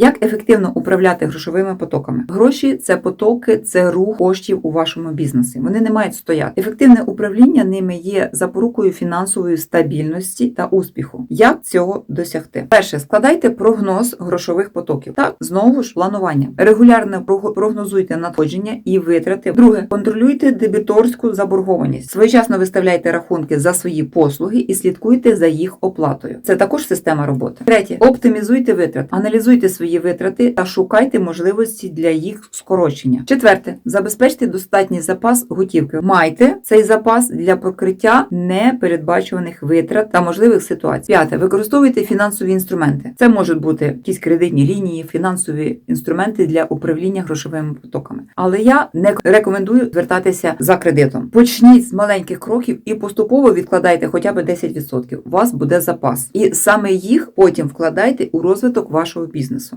Як ефективно управляти грошовими потоками? Гроші це потоки, це рух коштів у вашому бізнесі. Вони не мають стояти. Ефективне управління ними є запорукою фінансової стабільності та успіху. Як цього досягти? Перше, складайте прогноз грошових потоків. Так, знову ж планування. Регулярно прогнозуйте надходження і витрати. Друге, контролюйте дебіторську заборгованість. Своєчасно виставляйте рахунки за свої послуги і слідкуйте за їх оплатою. Це також система роботи. Третє, оптимізуйте витрати, аналізуйте свої витрати та шукайте можливості для їх скорочення. Четверте, забезпечте достатній запас готівки. Майте цей запас для покриття непередбачуваних витрат та можливих ситуацій. П'яте, використовуйте фінансові інструменти. Це можуть бути якісь кредитні лінії, фінансові інструменти для управління грошовими потоками. Але я не рекомендую звертатися за кредитом. Почніть з маленьких кроків і поступово відкладайте хоча б 10%. У вас буде запас, і саме їх потім вкладайте у розвиток вашого бізнесу.